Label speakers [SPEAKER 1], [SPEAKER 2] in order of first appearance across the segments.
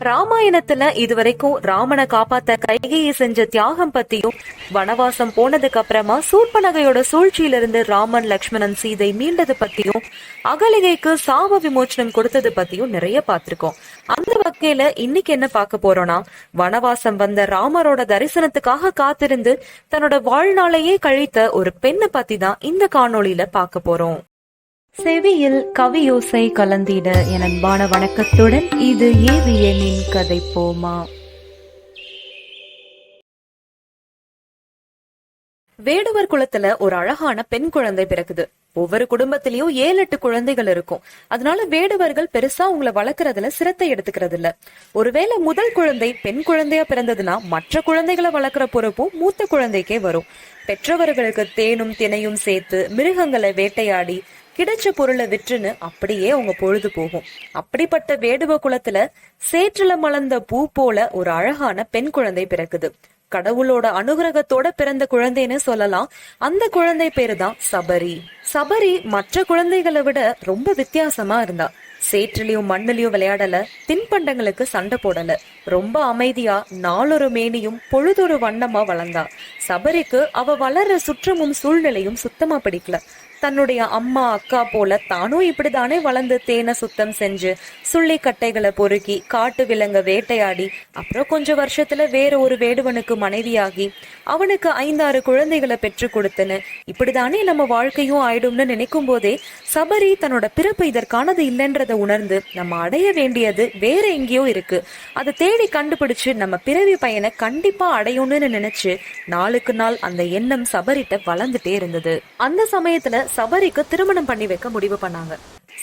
[SPEAKER 1] ராமாயணத்துல இதுவரைக்கும் ராமனை காப்பாத்த கைகையை செஞ்ச தியாகம் பத்தியும் வனவாசம் போனதுக்கு அப்புறமா சூர்பனகையோட சூழ்ச்சியிலிருந்து ராமன் லக்ஷ்மணன் சீதை மீண்டது பத்தியும் அகலிகைக்கு சாப விமோச்சனம் கொடுத்தது பத்தியும் நிறைய பார்த்திருக்கோம். அந்த வகையில இன்னைக்கு என்ன பார்க்க போறோம்னா வனவாசம் வந்த ராமரோட தரிசனத்துக்காக காத்திருந்து தன்னோட வாழ்நாளையே கழித்த ஒரு பெண்ணை பத்தி தான் இந்த காணொளியில பார்க்க போறோம். செவியில் கவியோசை கலந்திட என் அன்பான வணக்கத்துடன் இது ஏவியனின் கதை போமா. வேடுவர் குலத்துல ஒரு அழகான பெண் குழந்தை பிறக்குது. ஒவ்வொரு குடும்பத்திலயும் ஏழு எட்டு குழந்தைகள் இருக்கும். அதனால வேடுவர்கள் பெருசா உங்களை வளர்க்கறதுல சிரத்தை எடுத்துக்கிறது இல்ல ஒருவேளை முதல் குழந்தை பெண் குழந்தையா பிறந்ததுன்னா மற்ற குழந்தைகளை வளர்க்குற பொறுப்பும் மூத்த குழந்தைக்கே வரும். பெற்றவர்களுக்கு தேனும் தினையும் சேர்த்து மிருகங்களை வேட்டையாடி கிடைச்ச பொருளை விற்றுன்னு அப்படியே அவங்க பொழுது போகும். அப்படிப்பட்ட வேடுவ குலத்துல சேற்றுல மலர்ந்த பூ போல ஒரு அழகான பெண் குழந்தை பிறக்குது. கடவுளோட அனுகிரகத்தோட பிறந்த குழந்தைன்னு சொல்லலாம். அந்த குழந்தை பேரு தான் சபரி. சபரி மற்ற குழந்தைகளை விட ரொம்ப வித்தியாசமா இருந்தா. சேற்றுலயும் மண்ணிலையும் விளையாடல தின்பண்டங்களுக்கு சண்டை போடல. ரொம்ப அமைதியா நாளொரு மேனியும் பொழுதொரு வண்ணமா வளர்ந்தா. சபரிக்கு அவ வளர்ற சுற்றமும் சூழ்நிலையும் சுத்தமா பிடிக்கல. தன்னுடைய அம்மா அக்கா போல தானும் இப்படிதானே வளர்ந்து தேனை சுத்தம் செஞ்சு சுள்ளி கட்டைகளை பொறுக்கி காட்டு விலங்க வேட்டையாடி அப்புறம் கொஞ்ச வருஷத்துல வேற ஒரு வேடுவனுக்கு மனைவியாகி அவனுக்கு ஐந்தாறு குழந்தைகளை பெற்று கொடுத்துன்னு. இப்படிதானே நம்ம வாழ்க்கையும் ஆயிடும்னு நினைக்கும் போதே சபரி தன்னோட பிறப்பு இதற்கானது இல்லைன்றத உணர்ந்து நம்ம அடைய வேண்டியது வேற எங்கேயோ இருக்கு. அதை தேடி கண்டுபிடிச்சு நம்ம பிறவி பையனை கண்டிப்பா அடையணும்னு நினைச்சு நாளுக்கு நாள் அந்த எண்ணம் சபரிட்ட வளர்ந்துட்டே இருந்தது. அந்த சமயத்துல சபரிக்கு திருமணம் பண்ணி வைக்க முடிவு பண்ணாங்க.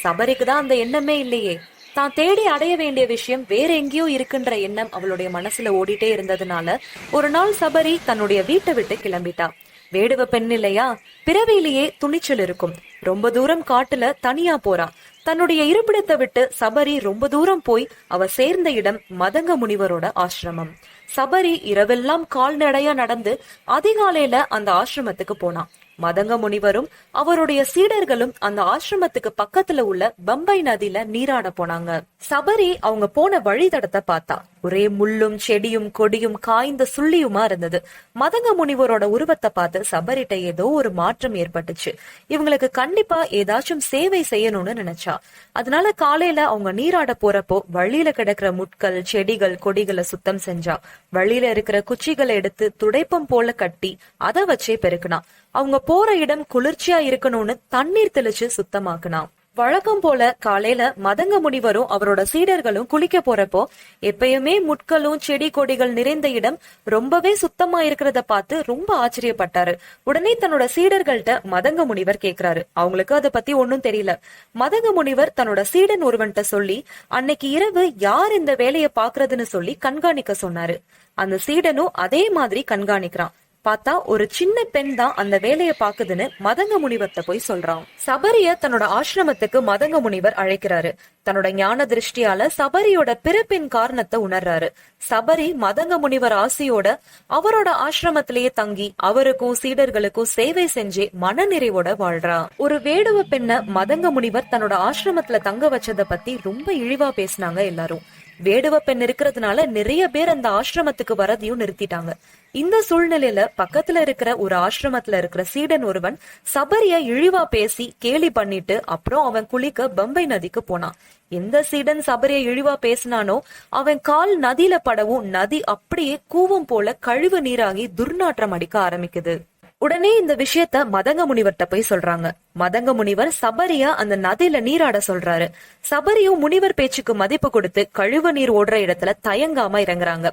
[SPEAKER 1] சபரிக்கு தான் அந்த எண்ணமே இல்லையே. தான் தேடி அடைய வேண்டிய விஷயம் வேற எங்கேயோ இருக்குன்ற எண்ணம் அவளுடைய மனசுல ஓடிட்டே இருந்ததுனால ஒரு நாள் சபரி தன்னுடைய வீட்டை விட்டு கிளம்பிட்டா. வேடுவ பெண் இல்லையா? பிறவிலேயே துணிச்சல் இருக்கும். ரொம்ப தூரம் காட்டுல தனியா போறா. தன்னுடைய இருப்பிடத்தை விட்டு சபரி ரொம்ப தூரம் போய் அவ சேர்ந்த இடம் மதங்க முனிவரோட ஆசிரமம். சபரி இரவெல்லாம் கால்நடையா நடந்து அதிகாலையில அந்த ஆசிரமத்துக்கு போனான். மதங்க முனிவரும் அவருடைய சீடர்களும் அந்த ஆசிரமத்துக்கு பக்கத்துல உள்ள பம்பை நதியில நீராட போனாங்க. சபரி அவங்க போன வழித்தடத்தை பார்த்தா. ஒரே முள்ளும் செடியும் கொடியும் காய்ந்த சுள்ளியுமா இருந்தது. மதங்க முனிவரோட உருவத்தை பார்த்து சபரிட்ட ஏதோ ஒரு மாற்றம் ஏற்பட்டுச்சு. இவங்களுக்கு கண்டிப்பா ஏதாச்சும் சேவை செய்யணும்னு நினைச்சா. அதனால காலையில அவங்க நீராட போறப்போ வழியில கிடக்குற முட்கள் செடிகள் கொடிகளை சுத்தம் செஞ்சா. வழியில இருக்கிற குச்சிகளை எடுத்து துடைப்பம் போல கட்டி அதை வச்சே பெருக்கினா. அவங்க போற இடம் குளிர்ச்சியா இருக்கணும்னு தண்ணீர் தெளிச்சு சுத்தமாக்குனான் வழக்கம் போல காலையில மதங்க முனிவரும் அவரோட சீடர்களும் குளிக்க போறப்போ எப்பயுமே முட்களும் செடி கொடிகள் நிறைந்த இடம் ரொம்பவே சுத்தமா இருக்கிறத பார்த்து ரொம்ப ஆச்சரியப்பட்டாரு. உடனே தன்னோட சீடர்கள்ட்ட மதங்க முனிவர் கேக்குறாரு. அவங்களுக்கு அதை பத்தி ஒன்னும் தெரியல. மதங்க முனிவர் தன்னோட சீடன் ஒருவன்ட்ட சொல்லி அன்னைக்கு இரவு யார் இந்த வேலையை பாக்குறதுன்னு சொல்லி கண்காணிக்க சொன்னாரு. அந்த சீடனும் அதே மாதிரி கண்காணிக்கிறான். பார்த்தா ஒரு சின்ன பெண் தான் அந்த வேலையை பாக்குதுன்னு மதங்க முனிவர்கிட்ட போய் சொல்றான். சபரிய தன்னோட ஆசிரமத்துக்கு மதங்க முனிவர் அழைக்கிறாரு. தன்னோட ஞான திருஷ்டியால சபரியோட பிறப்பின் காரணத்தை உணர்றாரு. சபரி மதங்க முனிவர் ஆசையோட அவரோட ஆசிரமத்திலேயே தங்கி அவருக்கும் சீடர்களுக்கும் சேவை செஞ்சு மன நிறைவோட வாழ்றா. ஒரு வேடுவ பெண்ண மதங்க முனிவர் தன்னோட ஆசிரமத்துல தங்க வச்சத பத்தி ரொம்ப இழிவா பேசினாங்க எல்லாரும். வேடுவ பெண் இருக்கிறதுனால நிறைய பேர் அந்த ஆசிரமத்துக்கு வரதையும் நிறுத்திட்டாங்க. இந்த சூழ்நிலையில பக்கத்துல இருக்கிற ஒரு ஆசிரமத்துல இருக்கிற சீடன் ஒருவன் சபரிய இழிவா பேசி கேலி பண்ணிட்டு அப்புறம் அவன் குளிக்க பம்பை நதிக்கு போனான். எந்த சீடன் சபரிய இழிவா பேசினானோ அவன் கால் நதியில படவும் நதி அப்படியே கூவம் போல கழிவு நீராகி துர்நாற்றம் அடிக்க ஆரம்பிக்குது. உடனே இந்த விஷயத்த மதங்க முனிவர்கிட்ட போய் சொல்றாங்க. மதங்க முனிவர் சபரியா அந்த நதியில நீராட சொல்றாரு. சபரியும் முனிவர் பேச்சுக்கு மதிப்பு கொடுத்து கழிவு நீர் ஓடுற இடத்துல தயங்காம இறங்குறாங்க.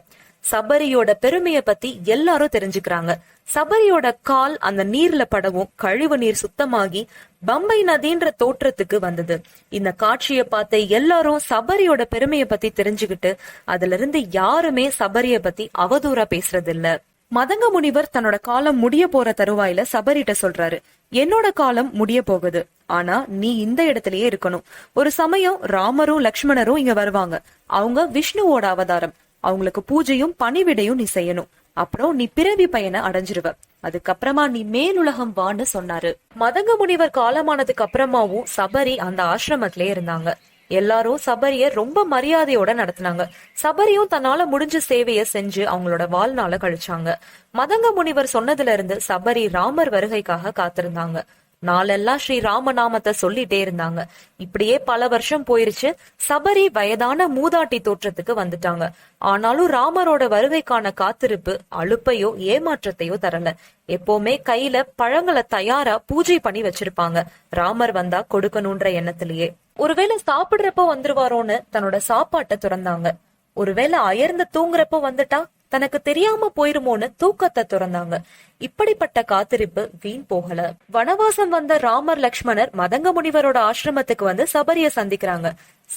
[SPEAKER 1] சபரியோட பெருமைய பத்தி எல்லாரும் தெரிஞ்சுக்கிறாங்க. சபரியோட கால் அந்த நீர்ல படவும் கழிவு நீர் சுத்தமாகி பம்பை நதின்ற தோற்றத்துக்கு வந்தது. இந்த காட்சியை பார்த்த எல்லாரும் சபரியோட பெருமைய பத்தி தெரிஞ்சுக்கிட்டு அதுல இருந்து யாருமே சபரிய பத்தி அவதூறா பேசுறது இல்ல மதங்க முனிவர் தன்னோட காலம் முடிய போற தருவாயில சபரிட்ட சொல்றாரு. என்னோட காலம் முடிய போகுது. ஆனா நீ இந்த இடத்துலயே இருக்கணும். ஒரு சமயம் ராமரும் லக்ஷ்மணரும் இங்க வருவாங்க. அவங்க விஷ்ணுவோட அவதாரம். அவங்களுக்கு பூஜையும் பணிவிடையும் நீ செய்யணும். அப்புறம் நீ பிறவி பயனை அடைஞ்சிருவ. அதுக்கப்புறமா நீ மேலுலகம் வான்னு சொன்னாரு. மதங்க முனிவர் காலமானதுக்கு அப்புறமாவும் சபரி அந்த ஆசிரமத்திலே இருந்தாங்க. எல்லாரும் சபரிய ரொம்ப மரியாதையோட நடத்தினாங்க. சபரியும் தன்னால முடிஞ்ச சேவைய செஞ்சு அவங்களோட வாழ்நாள கழிச்சாங்க. மதங்க முனிவர் சொன்னதுல இருந்து சபரி ராமர் வருகைக்காக காத்திருந்தாங்க. நாளெல்லாம் ஸ்ரீ ராமநாமத்தை சொல்லிட்டே இருந்தாங்க. இப்படியே பல வருஷம் போயிருச்சு. சபரி வயதான மூதாட்டி தோற்றத்துக்கு வந்துட்டாங்க. ஆனாலும் ராமரோட வருகைக்கான காத்திருப்பு அழுப்பையோ ஏமாற்றத்தையோ தரல. எப்பவுமே கையில பழங்களை தயாரா பூஜை பண்ணி வச்சிருப்பாங்க. ராமர் வந்தா கொடுக்கணும்ன்ற எண்ணத்திலேயே. ஒருவேளை சாப்பிடுறப்ப வந்துருவாரோன்னு தன்னோட சாப்பாட்டை துறந்தாங்க. ஒருவேளை அயர்ந்து தூங்குறப்ப வந்துட்டா தனக்கு தெரியாம போயிருமோன்னு தூக்கத்தை துறந்தாங்க. இப்படிப்பட்ட காத்திருப்பு வீண் போகல. வனவாசம் வந்த ராமர் லக்ஷ்மணர் மதங்க முனிவரோட ஆசிரமத்துக்கு வந்து சபரிய சந்திக்கிறாங்க.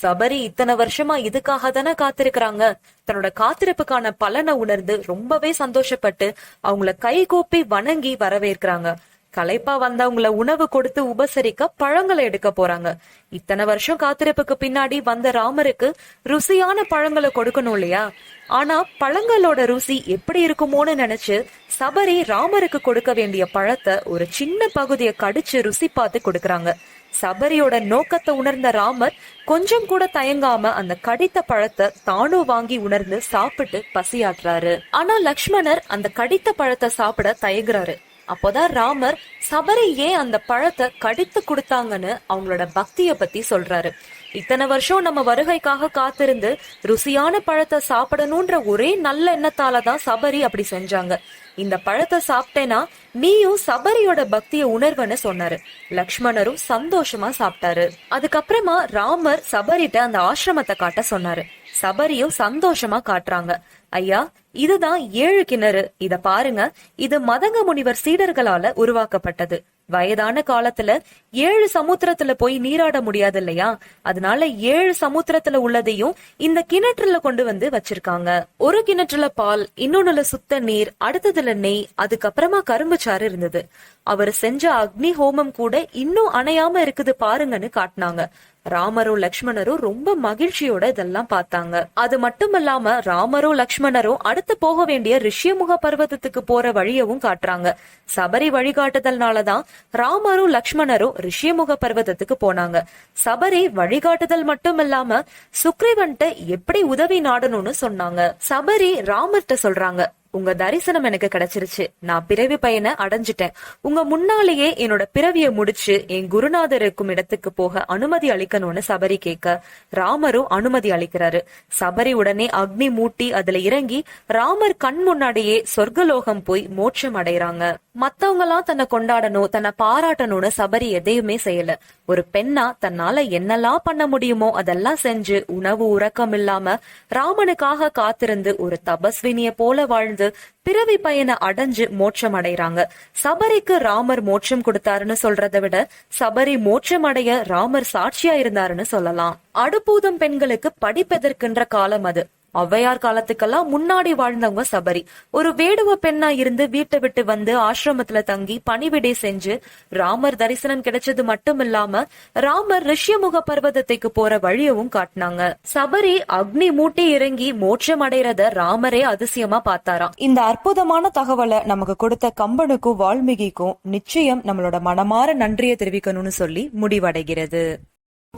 [SPEAKER 1] சபரி இத்தனை வருஷமா இதுக்காக தானே காத்திருக்கிறாங்க. தன்னோட காத்திருப்புக்கான பலனை உணர்ந்து ரொம்பவே சந்தோஷப்பட்டு அவங்கள கை கூப்பி வணங்கி வரவேற்கிறாங்க. களைப்பா வந்தவங்கள உணவு கொடுத்து உபசரிக்க பழங்களை எடுக்க போறாங்க. இத்தனை வருஷம் காத்திருப்புக்கு பின்னாடி வந்த ராமருக்கு ருசியான பழங்களை கொடுக்கணும் இல்லையா? ஆனா பழங்களோட ருசி எப்படி இருக்குமோன்னு நினைச்சு சபரி ராமருக்கு கொடுக்க வேண்டிய பழத்தை ஒரு சின்ன பகுதியை கடிச்சு ருசி பார்த்து கொடுக்கறாங்க. சபரியோட நோக்கத்தை உணர்ந்த ராமர் கொஞ்சம் கூட தயங்காம அந்த கடித்த பழத்தை தானும் வாங்கி உணர்ந்து சாப்பிட்டு பசியாற்றுறாரு ஆனா லக்ஷ்மணர் அந்த கடித்த பழத்தை சாப்பிட தயங்குறாரு. அப்போதான் ராமர் சபரி ஏன் அந்த பழத்தை கடித்து கொடுத்தாங்கன்னு அவங்களோட பக்திய பத்தி சொல்றாரு. இத்தனை வருஷம் நம்ம வருகைக்காக காத்திருந்து ருசியான பழத்தை சாப்பிடணும்ன்ற ஒரே நல்ல எண்ணத்தால தான் சபரி அப்படி செஞ்சாங்க. இந்த பழத்தை சாப்பிட்டேனா நீயும் சபரியோட பக்திய உணர்வன்னு சொன்னாரு. லக்ஷ்மணரும் சந்தோஷமா சாப்பிட்டாரு. அதுக்கப்புறமா ராமர் சபரிட்ட அந்த ஆசிரமத்தை காட்ட சொன்னாரு. சபரியும் சந்தோஷமா காட்டுறாங்க. ஐயா இதுதான் ஏழு கிணறு. இத பாருங்க இது மதங்க முனிவர் சீடர்களால உருவாக்கப்பட்டது. வயதான காலத்துல ஏழு சமுத்திரத்துல போய் நீராட முடியாது இல்லையா அதனால ஏழு சமுத்திரத்துல உள்ளதையும் இந்த கிணற்றுல கொண்டு வந்து வச்சிருக்காங்க. ஒரு கிணற்றுல பால் இன்னொன்னுல சுத்த நீர் அடுத்ததுல நெய் அதுக்கப்புறமா கரும்பு சாறு இருந்தது. அவர் செஞ்ச அக்னி ஹோமம் கூட இன்னும் அணையாம இருக்குது பாருங்கன்னு காட்டினாங்க. ராமரும் லக்ஷ்மணரும் ரொம்ப மகிழ்ச்சியோட இதெல்லாம் பார்த்தாங்க. அது மட்டுமல்லாம ராமரும் லக்ஷ்மணரும் அடுத்து போக வேண்டிய ரிஷியமுக பர்வதத்துக்கு போற வழியவும் காட்டுறாங்க. சபரி வழிகாட்டுதல்னாலதான் ராமரும் லக்ஷ்மணரும் ரிஷியமுக பர்வதத்துக்கு போனாங்க. சபரி வழிகாட்டுதல் மட்டும் இல்லாம சுக்ரீவன்ட்ட எப்படி உதவி நாடணும்னு சொன்னாங்க. சபரி ராமர்ட்ட சொல்றாங்க. உங்க தரிசனம் எனக்கு கிடைச்சிருச்சு. நான் பிறவி பயனை அடைஞ்சிட்டேன். உங்க முன்னாலேயே என்னோட பிறவியை முடிச்சு என் குருநாதர் இருக்கும் இடத்துக்கு போக அனுமதி அளிக்கணும்னு சபரி கேட்க ராமரும் அனுமதி அளிக்கிறாரு. சபரி உடனே அக்னி மூட்டி அதுல இறங்கி ராமர் கண் முன்னாடியே சொர்க்கலோகம் போய் மோட்சம் அடைறாங்க. மத்தவங்க எல்லாம் தன்னை கொண்டாடணும் தன்னை பாராட்டணும்னு சபரி எதையுமே செய்யல. ஒரு பெண்ணா தன்னால என்னெல்லாம் பண்ண முடியுமோ அதெல்லாம் செஞ்சு உணவு உறக்கம் இல்லாம ராமனுக்காக காத்திருந்து ஒரு தபஸ்வினிய போல வாழ்ந்து பிறவி பயனை அடைஞ்சு மோட்சம் அடைறாங்க சபரிக்கு ராமர் மோட்சம் கொடுத்தாருன்னு சொல்றதை விட சபரி மோட்சம் அடைய ராமர் சாட்சியா இருந்தாருன்னு சொல்லலாம். அடுப்பூதம் பெண்களுக்கு படிப்பெதற்கின்ற காலம் அது. ஔவையார் காலத்துக்கெல்லாம் முன்னாடி வாழ்ந்தவங்க சபரி. ஒரு வேடுவ பெண்ணா இருந்து வீட்டை விட்டு வந்து ஆசிரமத்துல தங்கி பணிவிடை செஞ்சு ராமர் தரிசனம் கிடைச்சது மட்டும் இல்லாம ராமர் ரிஷ்யமுக பர்வதத்துக்கு போற வழியவும் காட்டினாங்க. சபரி அக்னி மூட்டி இறங்கி மோட்சம் அடைறத ராமரே அதிசயமா பார்த்தாராம். இந்த அற்புதமான தகவலை நமக்கு கொடுத்த கம்பனுக்கும் வால்மீகிக்கும் நிச்சயம் நம்மளோட மனமாற நன்றியை தெரிவிக்கணும்னு சொல்லி முடிவடைகிறது.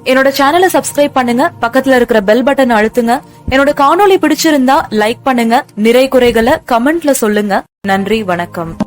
[SPEAKER 1] என்னோட சேனலை சப்ஸ்கிரைப் பண்ணுங்க. பக்கத்துல இருக்கிற பெல் பட்டன் அழுத்துங்க. என்னோட காணொளி பிடிச்சிருந்தா லைக் பண்ணுங்க. நிறை குறைகளை கமெண்ட்ல சொல்லுங்க. நன்றி வணக்கம்.